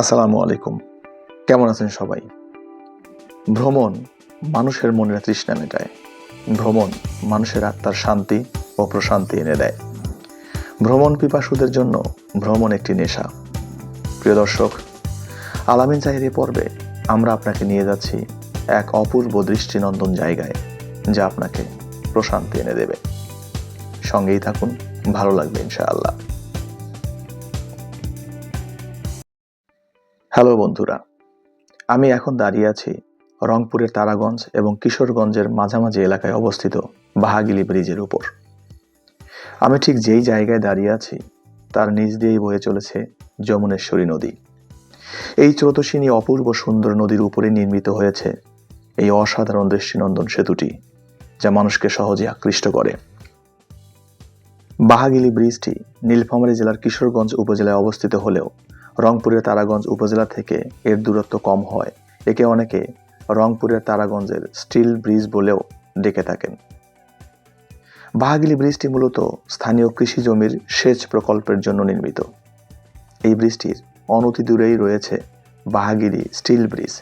আসসালামু আলাইকুম। কেমন আছেন সবাই? ভ্রমণ মানুষের মনের তৃষ্ণা মেটায়। ভ্রমণ মানুষের আত্মার শান্তি ও প্রশান্তি এনে দেয়। ভ্রমণ পিপাসুদের জন্য ভ্রমণ একটি নেশা। প্রিয় দর্শক, আলামিন চাহিরি পর্বে আমরা আপনাকে নিয়ে যাচ্ছি এক অপূর্ব দৃষ্টিনন্দন জায়গায়, যা আপনাকে প্রশান্তি এনে দেবে। সঙ্গেই থাকুন, ভালো লাগবে ইনশাআল্লাহ। হ্যালো বন্ধুরা, আমি এখন দাঁড়িয়ে আছি রংপুরের তারাগঞ্জ এবং কিশোরগঞ্জের মাঝামাঝি এলাকায় অবস্থিত বাহাগিলি ব্রিজের উপর। আমি ঠিক যেই জায়গায় দাঁড়িয়ে আছি, তার নিচ দিয়েই বয়ে চলেছে যমুনেশ্বরী নদী। এই স্রোতস্বিনী অপূর্ব সুন্দর নদীর উপরে নির্মিত হয়েছে এই অসাধারণ দৃষ্টিনন্দন সেতুটি, যা মানুষকে সহজে আকৃষ্ট করে। বাহাগিলি ব্রিজটি নীলফামারী জেলার কিশোরগঞ্জ উপজেলায় অবস্থিত হলেও রংপুরের তারাগঞ্জ উপজেলা থেকে এর দূরত্ব কম হয়। একে অনেকে রংপুরের তারাগঞ্জের স্টিল ব্রিজ বলেও ডেকে থাকেন। বাহাগিলি ব্রিজটি মূলত স্থানীয় কৃষি জমির সেচ প্রকল্পের জন্য নির্মিত। এই ব্রিজটির অনতি দূরেই রয়েছে বাহাগিরি স্টিল ব্রিজ,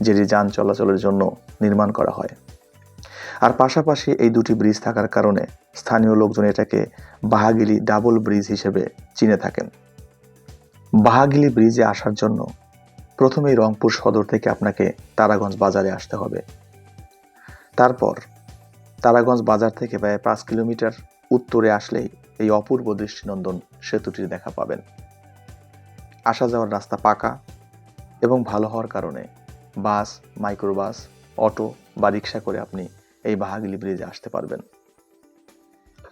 যেটি যান চলাচলের জন্য নির্মাণ করা হয়। আর পাশাপাশি এই দুটি ব্রিজ থাকার কারণে স্থানীয় লোকজন এটাকে বাহাগিলি ডাবল ব্রিজ হিসেবে চিনে থাকেন। বাহাগিলি ব্রিজে আসার জন্য প্রথমেই রংপুর সদর থেকে আপনাকে তারাগঞ্জ বাজারে আসতে হবে। তারপর তারাগঞ্জ বাজার থেকে প্রায় পাঁচ কিলোমিটার উত্তরে আসলেই এই অপূর্ব দৃষ্টিনন্দন সেতুটির দেখা পাবেন। আসা যাওয়ার রাস্তা পাকা এবং ভালো হওয়ার কারণে বাস, মাইক্রোবাস, অটো বা রিক্সা করে আপনি এই বাহাগিলি ব্রিজে আসতে পারবেন।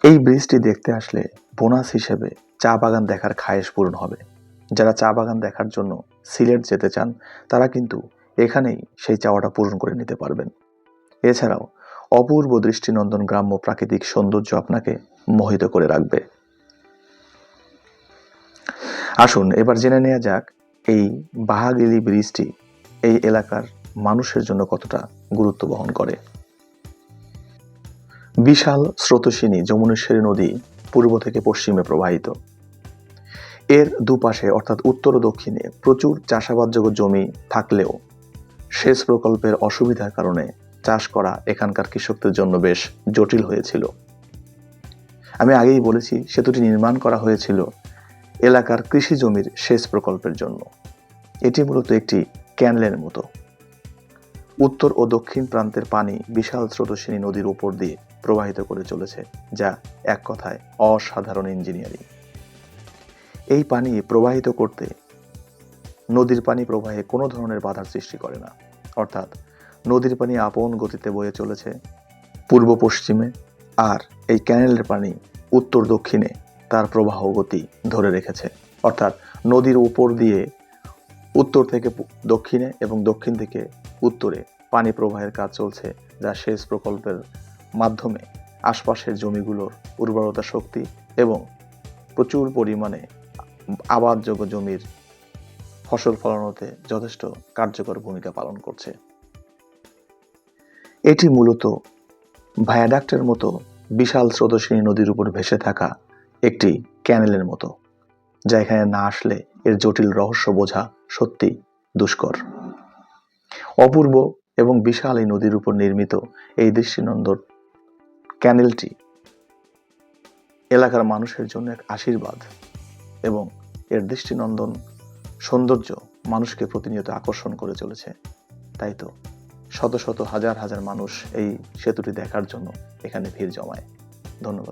এই ব্রিজটি দেখতে আসলে বোনাস হিসেবে চা বাগান দেখার খায়েশ পূরণ হবে। যারা চা বাগান দেখার জন্য সিলেট যেতে চান, তারা কিন্তু এখানেই সেই চাওয়াটা পূরণ করে নিতে পারবেন। এছাড়াও, অপূর্ব দৃষ্টিনন্দন গ্রাম্য প্রাকৃতিক সৌন্দর্য আপনাকে মোহিত করে রাখবে। আসুন, এবার জেনে নেওয়া যাক এই বাহাগিলি ব্রিজটি এই এলাকার মানুষের জন্য কতটা গুরুত্ব বহন করে। বিশাল স্রোতস্বিনী যমুনেশ্বরী নদী পূর্ব থেকে পশ্চিমে প্রবাহিত। এর দুপাশে, অর্থাৎ উত্তর ও দক্ষিণে, প্রচুর চাষাবাদযোগ্য জমি থাকলেও সেচ প্রকল্পের অসুবিধার কারণে চাষ করা এখানকার কৃষকদের জন্য বেশ জটিল হয়েছিল। আমি আগেই বলেছি, সেতুটি নির্মাণ করা হয়েছিল এলাকার কৃষি জমির সেচ প্রকল্পের জন্য। এটি মূলত একটি ক্যানলের মতো। উত্তর ও দক্ষিণ প্রান্তের পানি বিশাল স্রোতস্বিনী নদীর উপর দিয়ে প্রবাহিত করে চলেছে, যা এক কথায় অসাধারণ ইঞ্জিনিয়ারিং। এই পানি প্রবাহিত করতে নদীর পানি প্রবাহে কোনো ধরনের বাধার সৃষ্টি করে না। অর্থাৎ নদীর পানি আপন গতিতে বয়ে চলেছে পূর্ব পশ্চিমে আর এই ক্যানেলের পানি উত্তর দক্ষিণে তার প্রবাহ গতি ধরে রেখেছে। অর্থাৎ নদীর উপর দিয়ে উত্তর থেকে দক্ষিণে এবং দক্ষিণ থেকে উত্তরে পানি প্রবাহের কাজ চলছে যা সেচ প্রকল্পের মাধ্যমে আশপাশের জমিগুলোর উর্বরতা শক্তি এবং প্রচুর পরিমাণে আবাদযোগ্য জমির ফসল ফলানোতে যথেষ্ট কার্যকর ভূমিকা পালন করছে। এটি মূলত ভায়াডাক্টের মতো বিশাল স্রোতস্বিনী নদীর উপর ভেসে থাকা একটি ক্যানেলের মতো, যা এখানে না আসলে এর জটিল রহস্য বোঝা সত্যি দুষ্কর। অপূর্ব এবং বিশাল এই নদীর উপর নির্মিত এই দৃষ্টিনন্দন ক্যানেলটি এলাকার মানুষের জন্য এক আশীর্বাদ। এবং এর দৃষ্টিনন্দন সৌন্দর্য মানুষকে প্রতিনিয়ত আকর্ষণ করে চলেছে। তাই তো, শত শত হাজার হাজার মানুষ এই সেতুটি দেখার জন্য এখানে ভিড় জমায়। ধন্যবাদ।